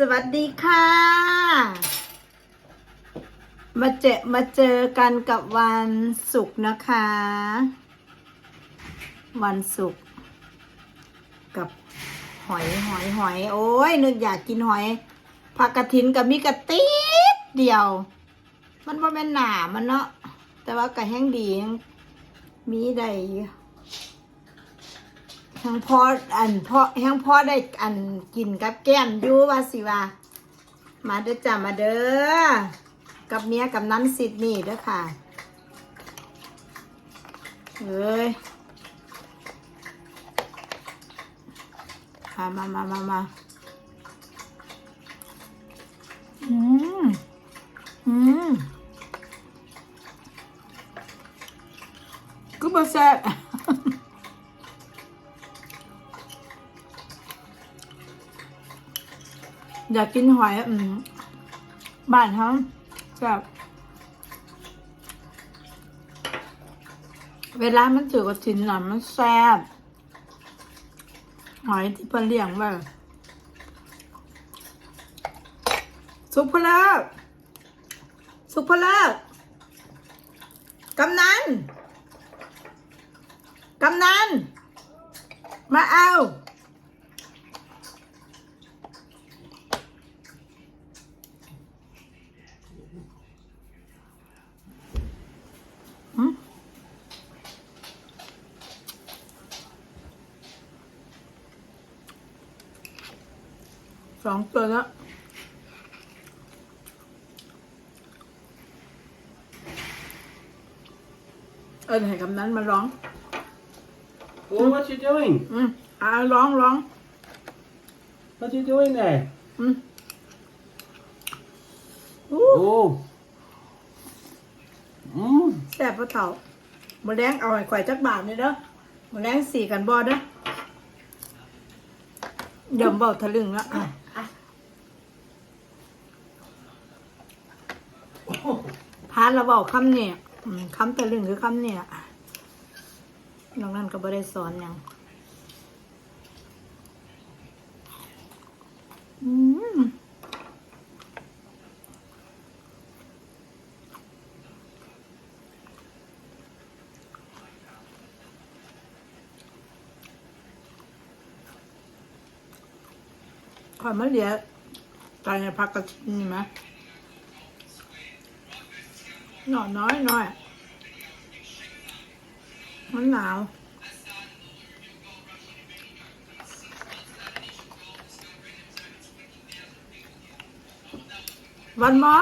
สวัสดีค่ะ มาเจอมาเจอกันกับวันศุกร์นะคะ วันศุกร์กับหอยหอยหอย โอ้ยนึกอยากกินหอยผักกระถินกับมีกระติดเดียว มันว่าแม่นหนามันเนาะแต่ว่ากระแห้งดีมีได้อย แห้งพออันพอแห้งพอได้อันกินกับแก้มอยู่ว่าสิว่า มาเด้อจ้ามาเด้อกับเมียกับนั้นสิทธิ์นี่เด้อค่ะเอ้ยมามามามามาอืม อืมก็บ่แซ่บ อยากกินหอยอืมบ้านเขาแบบเวลามันถือกับถินหน่ะมันแซ่บหอยที่เพิ่นเลี้ยงไว้สุกพลิกสุกพลิกกำนัน กำนัน มาเอา สองตัวแล้วเอินให้กำนั้นมาร้อง Oh, what you doing? อืมอ่าร้องร้อง What you doing there? อืมอู้ Oh. Mm. แซ่บปะเถ่ามาแรงเอาไอ้ข่อยจักบาทนี่เด้อมาแรงสี่กันบอเด้อเดี๋ยวเบาทะลึงละอะ พานเราบอกคำเนี่ยคำตะลึงคือคำเนี่ยนอกนั้นก็บ่ได้สอนหยังอืมข่อยมาเหลียใจในพักกระชินนี่ไหม หน่อยน้อยหน่อยมันหนาววันหมอ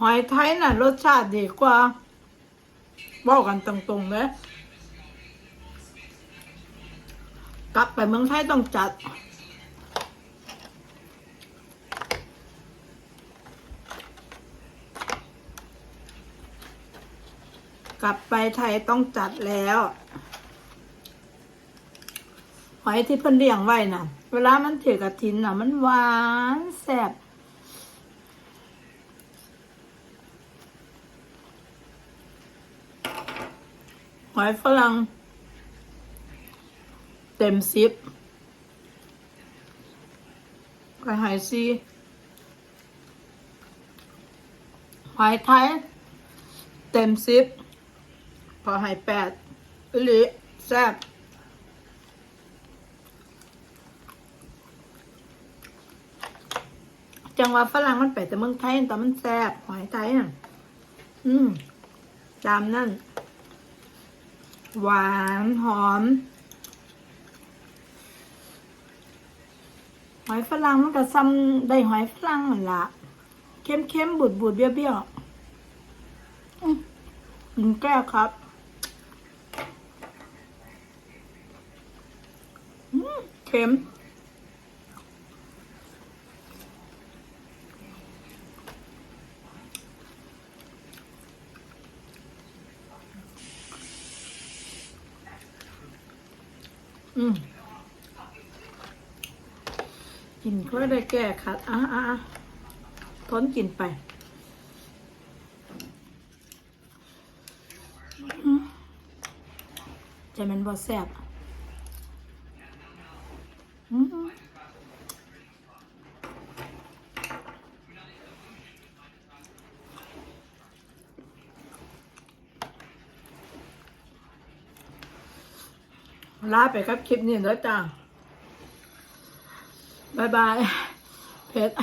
หอยไทยน่ะ รสชาติดีกว่าบอกกันตรงๆเลยกลับไปเมืองไทยต้องจัด กลับไปไทยต้องจัดแล้ว หอยที่เพิ่นเลี้ยงไว้น่ะ เวลามันถือกระถินน่ะ มันหวานแซ่บ อยฝรั่งเต็มซิปหอยหายซีหอยไทย เต็มซิปพอหายแปดอิลิแซ่บจังหวะฝรั่งมันไปแต่เมืองไทยแต่มันแซ่บหอยไทยน่ะ อืม ตามนั่น หวานหอมหอยฝรั่งมันก็ซ้ำได้หอยฝรั่งเหมือนละเค็มเค็มๆบูดบูดเบี้ยวเบี้ยวๆอื้อกินแก้วครับอื้อเค็ม อืมกินก็ได้แก้คัดอะอะอะทนกินไปใจมันบ่แซ่บอืม ลาไปครับคลิปนี้แล้วจ้าบายบาย เพชร